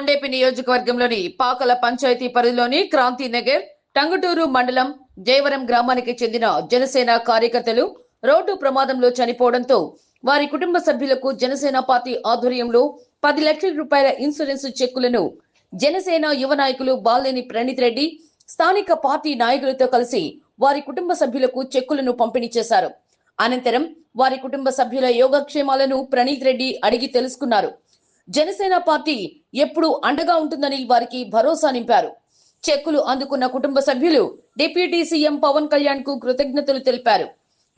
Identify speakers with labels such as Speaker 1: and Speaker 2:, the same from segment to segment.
Speaker 1: కొండేపి నియోజకవర్గంలోని పాకల పంచాయతీ పరిధిలోని క్రాంతి నగర్ టంగుటూరు మండలం జయవరం గ్రామానికి చెందిన జనసేన కార్యకర్తలు రోడ్డు ప్రమాదంలో చనిపోవడంతో వారి కుటుంబ సభ్యులకు జనసేన పార్టీ ఆధ్వర్యంలో పది లక్షల రూపాయల ఇన్సూరెన్స్ చెక్కులను జనసేన యువ నాయకులు బాలినేని ప్రణీత్ రెడ్డి స్థానిక పార్టీ నాయకులతో కలిసి వారి కుటుంబ సభ్యులకు చెక్కులను పంపిణీ చేశారు. అనంతరం వారి కుటుంబ సభ్యుల యోగక్షేమాలను ప్రణీత్ రెడ్డి అడిగి తెలుసుకున్నారు. జనసేన పార్టీ ఎప్పుడు అండగా ఉంటుందని వారికి భరోసా నింపారు. చెక్కులు అందుకున్న కుటుంబ సభ్యులు డిప్యూటీ సీఎం పవన్ కళ్యాణ్కు కృతజ్ఞతలు తెలిపారు.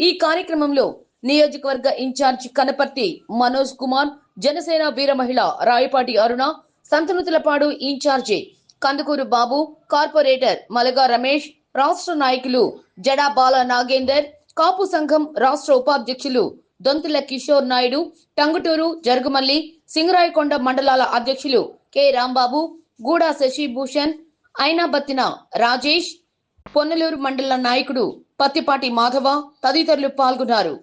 Speaker 1: ఈ కార్యక్రమంలో నియోజకవర్గ ఇన్ఛార్జ్ కనపర్తి మనోజ్ కుమార్ జనసేన వీర మహిళ Rayapati Aruna Santhanuthulapadu in charge Kandukuru Babu corporator Malaga Ramesh రాష్ట్ర నాయకులు జడా బాల నాగేందర్ కాపు సంఘం రాష్ట్ర ఉపాధ్యక్షులు దొంతుల కిషోర్ నాయుడు టంగుటూరు జరుగుమల్లి సింగరాయకొండ మండలాల అధ్యక్షులు కె. రాంబాబు గూడా శశిభూషణ్ అయినాబత్తిన రాజేష్ పొన్నలూరు మండల నాయకుడు పత్తిపాటి మాధవ తదితరులు పాల్గొన్నారు.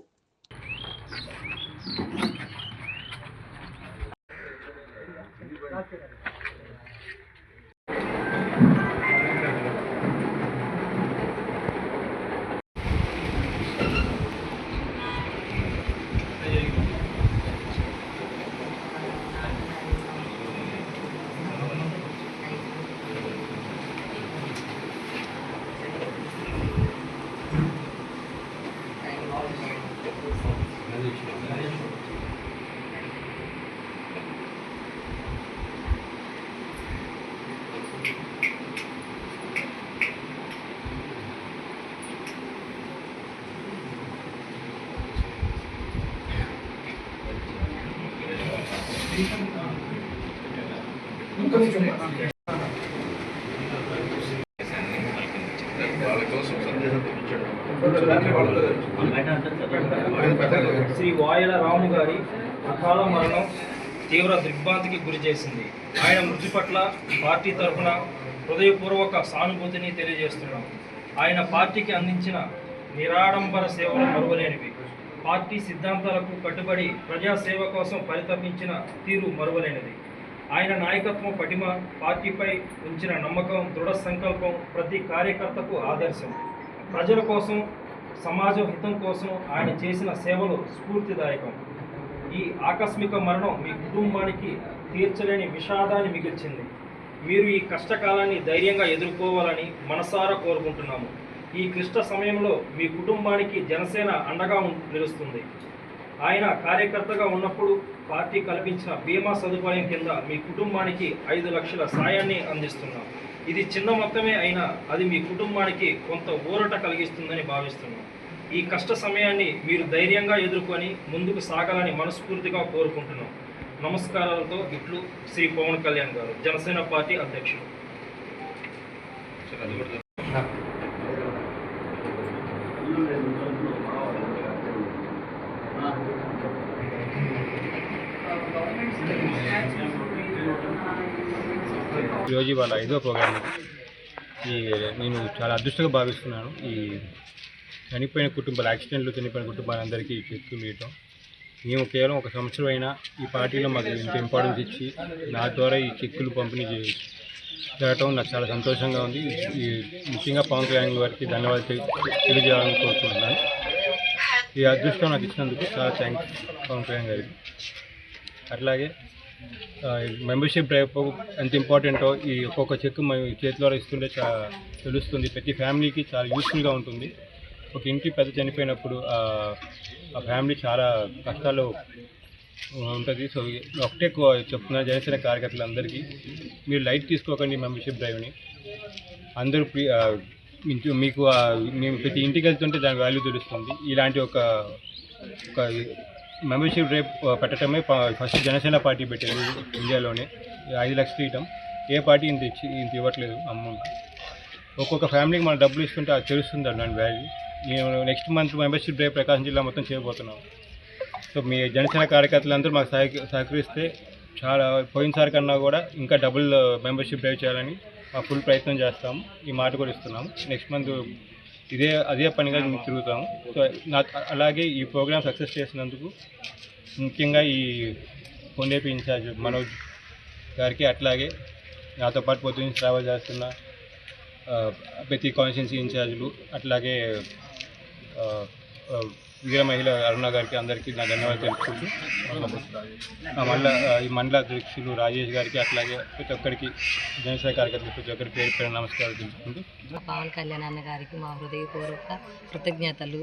Speaker 2: శ్రీ వాయల రాము గారి అకాల మరణం తీవ్ర దిగ్భాంతికి గురి చేసింది. ఆయన మృతి పట్ల పార్టీ తరఫున హృదయపూర్వక సానుభూతిని తెలియజేస్తున్నాం. ఆయన పార్టీకి అందించిన నిరాడంబర సేవలు మరువలేనివి. పార్టీ సిద్ధాంతాలకు కట్టుబడి ప్రజాసేవ కోసం పరితపించిన తీరు మరువలేనిది. ఆయన నాయకత్వం పటిమ పార్టీపై ఉంచిన నమ్మకం దృఢ సంకల్పం ప్రతి కార్యకర్తకు ఆదర్శం. ప్రజల కోసం సమాజ హితం కోసం ఆయన చేసిన సేవలు స్ఫూర్తిదాయకం. ఈ ఆకస్మిక మరణం మీ కుటుంబానికి తీర్చలేని విషాదాన్ని మిగిల్చింది. మీరు ఈ కష్టకాలాన్ని ధైర్యంగా ఎదుర్కోవాలని మనసారా కోరుకుంటున్నాము. ఈ క్లిష్ట సమయంలో మీ కుటుంబానికి జనసేన అండగా నిలుస్తుంది. ఆయన కార్యకర్తగా ఉన్నప్పుడు పార్టీ కల్పించిన బీమా సదుపాయం కింద మీ కుటుంబానికి ఐదు లక్షల సాయాన్ని అందిస్తున్నాం. ఇది చిన్న మొత్తమే అయినా అది మీ కుటుంబానికి కొంత ఊరట కలిగిస్తుందని భావిస్తున్నాం. ఈ కష్ట సమయాన్ని మీరు ధైర్యంగా ఎదుర్కొని ముందుకు సాగాలని మనస్ఫూర్తిగా కోరుకుంటున్నాం. నమస్కారాలతో ఇట్లు శ్రీ పవన్ కళ్యాణ్ గారు జనసేన పార్టీ అధ్యక్షుడు
Speaker 3: ఈరోజు వాళ్ళ ఐదో ప్రోగ్రామ్. ఈ నేను చాలా అదృష్టంగా భావిస్తున్నాను. ఈ చనిపోయిన కుటుంబాల యాక్సిడెంట్లు చనిపోయిన కుటుంబాలందరికీ చెక్కులు మీయటం. మేము కేవలం ఒక సంవత్సరం అయినా ఈ పార్టీలో మాకు ఇంత ఇంపార్టెన్స్ ఇచ్చి నా ద్వారా ఈ చెక్కులు పంపిణీ చేయ జరగటం నాకు చాలా సంతోషంగా ఉంది. ఈ ముఖ్యంగా పవన్ కళ్యాణ్ గారికి ధన్యవాదాలు తెలియజేయాలని కోరుకుంటున్నాను. ఈ అదృష్టం నాకు ఇచ్చినందుకు చాలా థ్యాంక్స్ పవన్ కళ్యాణ్ గారికి. అట్లాగే మెంబర్షిప్ డ్రైవ్ ఎంత ఇంపార్టెంటో ఈ ఒక్కొక్క చెక్ మేము చేతిలో ఇస్తుంటే చాలా తెలుస్తుంది. ప్రతి ఫ్యామిలీకి చాలా యూస్ఫుల్గా ఉంటుంది. ఒక ఇంటి పెద్ద చనిపోయినప్పుడు ఆ ఫ్యామిలీ చాలా కష్టాలు ఉంటుంది. సో ఒకటే చెప్తున్నా జనసేన కార్యకర్తలందరికీ మీరు లైట్ తీసుకోకండి మెంబర్షిప్ డ్రైవ్ని. అందరూ ప్రీ ఇంటి- మీకు మేము ప్రతి ఇంటికి వెళ్తుంటే దాని వాల్యూ తెలుస్తుంది. ఇలాంటి ఒక ఒక మెంబర్షిప్ రేప్ పెట్టడమే ప- ఫస్ట్ జనసేన పార్టీ పెట్టారు ఇండియాలోనే. ఐదు లక్షలు ఇవ్వటం ఏ పార్టీ ఇంత ఇచ్చి ఇంత ఇవ్వట్లేదు అమౌంట్ ఒక్కొక్క ఫ్యామిలీకి మనం డబ్బులు ఇస్తుంటే అది తెలుస్తుంది దాని వాల్యూ నేను next month membership drive Prakasam జిల్లా మొత్తం చేయబోతున్నాం. సో మీ జనసేన కార్యకర్తలందరూ మాకు సహక సహకరిస్తే చాలా పోయినసారి కన్నా కూడా ఇంకా డబుల్ మెంబర్షిప్ డ్రైవ్ చేయాలని మా ఫుల్ ప్రయత్నం చేస్తాము ఈ మాట కూడా ఇస్తున్నాము నెక్స్ట్ మంత్ ఇదే అదే పనిగా మేము తిరుగుతాము. సో నాకు అలాగే ఈ ప్రోగ్రామ్ సక్సెస్ చేసినందుకు ముఖ్యంగా ఈ కొండేపి ఇన్ఛార్జ్ మనోజ్ గారికి అట్లాగే నాతో పాటు పొద్దు నుంచి ట్రావెల్ చేస్తున్న ప్రతి కాన్స్టిట్యున్సీ ఇన్ఛార్జ్లు అట్లాగే వీర మహిళ అరుణ గారికి అందరికీ నా ధన్యవాదాలు తెలుపుకుంటూ మండల ఈ మండల అధ్యక్షులు రాజేష్ గారికి అట్లాగే ప్రతి ఒక్కరికి జనసేన కార్యకర్తలు ప్రతి ఒక్కరి పేరు పేరు నమస్కారాలు తెలుపుకుంటూ.
Speaker 4: పవన్ కళ్యాణ్ అన్న గారికి మా హృదయపూర్వక కృతజ్ఞతలు.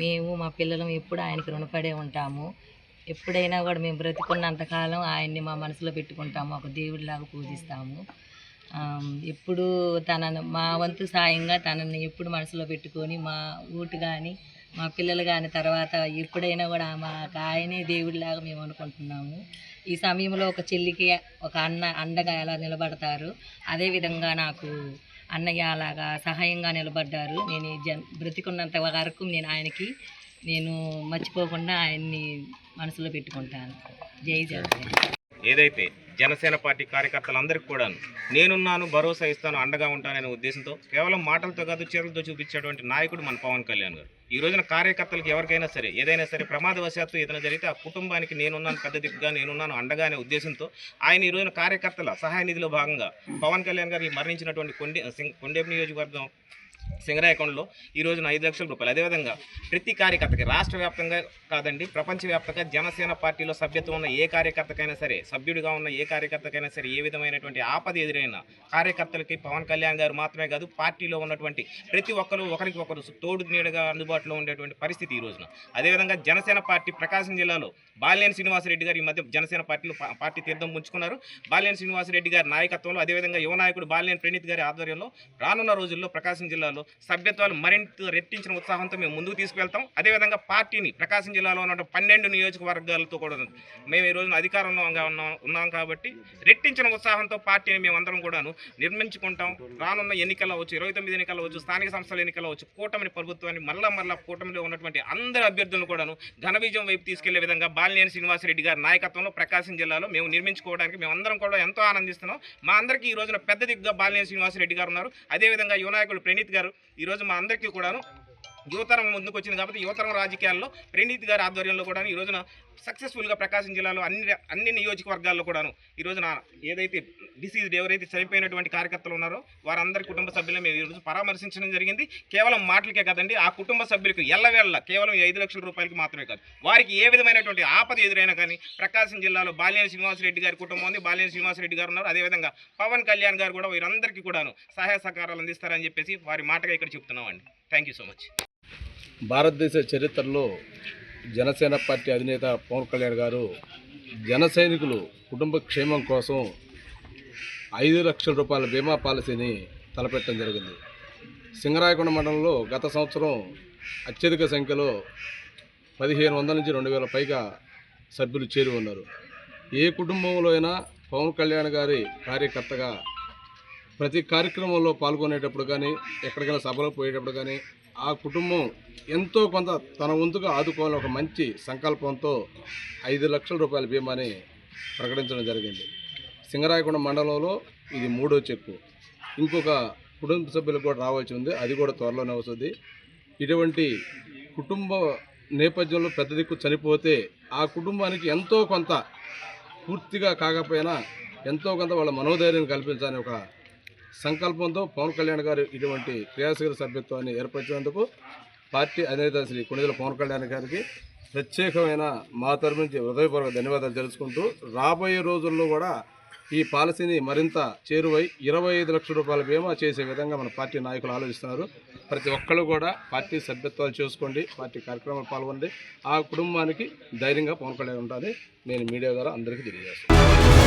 Speaker 4: మేము మా పిల్లలం ఎప్పుడు ఆయనకి రుణపడే ఉంటాము. ఎప్పుడైనా కూడా మేము బ్రతికున్నంతకాలం ఆయన్ని మా మనసులో పెట్టుకుంటాము. ఒక దేవుడిలాగా పూజిస్తాము. ఎప్పుడు తనను మా వంతు సాయంగా తనని ఎప్పుడు మనసులో పెట్టుకొని మా ఊటు కానీ మా పిల్లలు కాని తర్వాత ఎప్పుడైనా కూడా మాకు ఆయనే దేవుడిలాగా మేము అనుకుంటున్నాము. ఈ సమయంలో ఒక చెల్లికి ఒక అన్న అండగా ఎలా నిలబడతారు? అదేవిధంగా నాకు అన్నయ్య అలాగా సహాయంగా నిలబడ్డారు. నేను జన్ బ్రతికున్నంత వరకు నేను ఆయనకి నేను మర్చిపోకుండా ఆయన్ని మనసులో పెట్టుకుంటాను. జై జగన్.
Speaker 5: ఏదైతే జనసేన పార్టీ కార్యకర్తలందరికీ కూడా నేనున్నాను భరోసా ఇస్తాను అండగా ఉంటాననే ఉద్దేశంతో కేవలం మాటలతో కాదు చీరలతో చూపించేటువంటి నాయకుడు మన పవన్ కళ్యాణ్ గారు. ఈ రోజున కార్యకర్తలకు ఎవరికైనా సరే ఏదైనా సరే ప్రమాదవశాత్తు ఏదైనా జరిగితే ఆ కుటుంబానికి నేనున్నాను పెద్ద దిక్కుగా నేనున్నాను అండగా అనే ఉద్దేశంతో ఆయన ఈ రోజున కార్యకర్తల సహాయ నిధిలో భాగంగా పవన్ కళ్యాణ్ గారు మరణించినటువంటి కొండే సింగ్- కొండేపు నియోజకవర్గం సింగరాయకొండలో ఈ రోజున ఐదు లక్షల రూపాయలు. అదేవిధంగా ప్రతి కార్యకర్తకి రాష్ట్ర వ్యాప్తంగా కాదండి ప్రపంచవ్యాప్తంగా జనసేన పార్టీలో సభ్యత్వం ఉన్న ఏ కార్యకర్తకైనా సరే సభ్యుడిగా ఉన్న ఏ కార్యకర్తకైనా సరే ఏ విధమైనటువంటి ఆపద ఎదురైనా కార్యకర్తలకి పవన్ కళ్యాణ్ గారు మాత్రమే కాదు పార్టీలో ఉన్నటువంటి ప్రతి ఒక్కరు ఒకరికి ఒకరు తోడు నీడగా అందుబాటులో ఉండేటువంటి పరిస్థితి ఈ రోజున. అదేవిధంగా జనసేన పార్టీ ప్రకాశం జిల్లాలో బాలినేని శ్రీనివాసరెడ్డి గారు ఈ మధ్య జనసేన పార్టీలో పార్టీ తీర్థం పుంజుకున్నారు. బాలినేని శ్రీనివాసరెడ్డి గారి నాయకత్వంలో అదేవిధంగా యువ నాయకుడు బాలినేని ప్రణీత్ గారి ఆధ్వర్యంలో రానున్న రోజుల్లో ప్రకాశం జిల్లాలో సభ్యత్వాలు మరింత రెట్టించిన ఉత్సాహంతో మేము ముందుకు తీసుకువెళ్తాం. అదేవిధంగా పార్టీని ప్రకాశం జిల్లాలో ఉన్న పన్నెండు నియోజకవర్గాలతో కూడా మేము ఈ రోజున అధికారంలో ఉన్నాం ఉన్నాం కాబట్టి రెట్టించిన ఉత్సాహంతో పార్టీని మేమందరం కూడాను నిర్మించుకుంటాం. రానున్న ఎన్నికల్లో వచ్చు ఇరవై తొమ్మిది ఎన్నికల్లో వచ్చి స్థానిక సంస్థల ఎన్నికల్లో వచ్చి కూటమిని ప్రభుత్వాన్ని మళ్ళా మళ్ళా కూటమిలో ఉన్నటువంటి అందరి అభ్యర్థులను కూడాను ఘన విజయం వైపు తీసుకెళ్ళే విధంగా బాలినేని శ్రీనివాసరెడ్డి గారి నాయకత్వంలో ప్రకాశం జిల్లాలో మేము నిర్మించుకోవడానికి మేమందరం కూడా ఎంతో ఆనందిస్తున్నాం. మా అందరికీ ఈ రోజున పెద్ద దిగ్గా బాలినేని శ్రీనివాసరెడ్డి గారు ఉన్నారు. అదేవిధంగా యువనాయకుడు ప్రణీత్ గారు ఈ రోజు మా అందరికీ కూడాను యువతరం ముందుకు వచ్చింది కాబట్టి యువతరం రాజకీయాల్లో ప్రణీత్ గారి ఆధ్వర్యంలో కూడా ఈ రోజున సక్సెస్ఫుల్గా ప్రకాశం జిల్లాలో అన్ని అన్ని నియోజకవర్గాల్లో కూడాను ఈ రోజున ఏదైతే డిసీజ్డ్ ఎవరైతే చనిపోయినటువంటి కార్యకర్తలు ఉన్నారో వారందరి కుటుంబ సభ్యులను మేము ఈరోజు పరామర్శించడం జరిగింది. కేవలం మాటలకే కదండి ఆ కుటుంబ సభ్యులకు ఎల్లవేళ్ళ కేవలం ఐదు లక్షల రూపాయలకి మాత్రమే కాదు వారికి ఏ విధమైనటువంటి ఆపద ఎదురైనా కానీ ప్రకాశం జిల్లాలో బాలినేని శ్రీనివాసరెడ్డి గారి కుటుంబం ఉంది బాలినేని శ్రీనివాసరెడ్డి గారు ఉన్నారు. అదేవిధంగా పవన్ కళ్యాణ్ గారు కూడా వీరందరికీ కూడాను సహాయ సహకారాలు అందిస్తారని చెప్పేసి వారి మాటగా ఇక్కడ చెప్తున్నామండి. థ్యాంక్ యూ సో మచ్
Speaker 6: భారతదేశ చరిత్రలో జనసేన పార్టీ అధినేత పవన్ కళ్యాణ్ గారు జన సైనికులు కుటుంబ క్షేమం కోసం ఐదు లక్షల రూపాయల బీమా పాలసీని తలపెట్టడం జరిగింది. సింగరాయకొండ మండలంలో గత సంవత్సరం అత్యధిక సంఖ్యలో పదిహేను వందల నుంచి రెండు వేల పైగా సభ్యులు చేరి ఉన్నారు. ఏ కుటుంబంలో అయినా పవన్ కళ్యాణ్ గారి కార్యకర్తగా ప్రతి కార్యక్రమంలో పాల్గొనేటప్పుడు కానీ ఎక్కడికైనా సభలో పోయేటప్పుడు కానీ ఆ కుటుంబం ఎంతో కొంత తన వంతుగా ఆదుకోవాలని ఒక మంచి సంకల్పంతో ఐదు లక్షల రూపాయల బీమాని ప్రకటించడం జరిగింది. సింగరాయకొండ మండలంలో ఇది మూడో చెక్కు. ఇంకొక కుటుంబ సభ్యులకు కూడా రావాల్సి ఉంది. అది కూడా త్వరలోనే వస్తుంది. ఇటువంటి కుటుంబ నేపథ్యంలో పెద్ద దిక్కు చనిపోతే ఆ కుటుంబానికి ఎంతో కొంత పూర్తిగా కాకపోయినా ఎంతో కొంత వాళ్ళ మనోధైర్యం కల్పించాలని ఒక సంకల్పంతో పవన్ కళ్యాణ్ గారు ఇటువంటి క్రియాశీల సభ్యత్వాన్ని ఏర్పరిచినందుకు పార్టీ అధినేత శ్రీ కొణిదల పవన్ కళ్యాణ్ గారికి ప్రత్యేకమైన మా తరపు నుంచి హృదయపూర్వక ధన్యవాదాలు తెలుసుకుంటూ రాబోయే రోజుల్లో కూడా ఈ పాలసీని మరింత చేరువై ఇరవై ఐదు లక్షల రూపాయల బీమా చేసే విధంగా మన పార్టీ నాయకులు ఆలోచిస్తున్నారు. ప్రతి ఒక్కళ్ళు కూడా పార్టీ సభ్యత్వాలు చేసుకోండి పార్టీ కార్యక్రమాలు పాల్గొండి ఆ కుటుంబానికి ధైర్యంగా పవన్ కళ్యాణ్ ఉంటుంది. నేను మీడియా ద్వారా అందరికీ తెలియజేస్తాను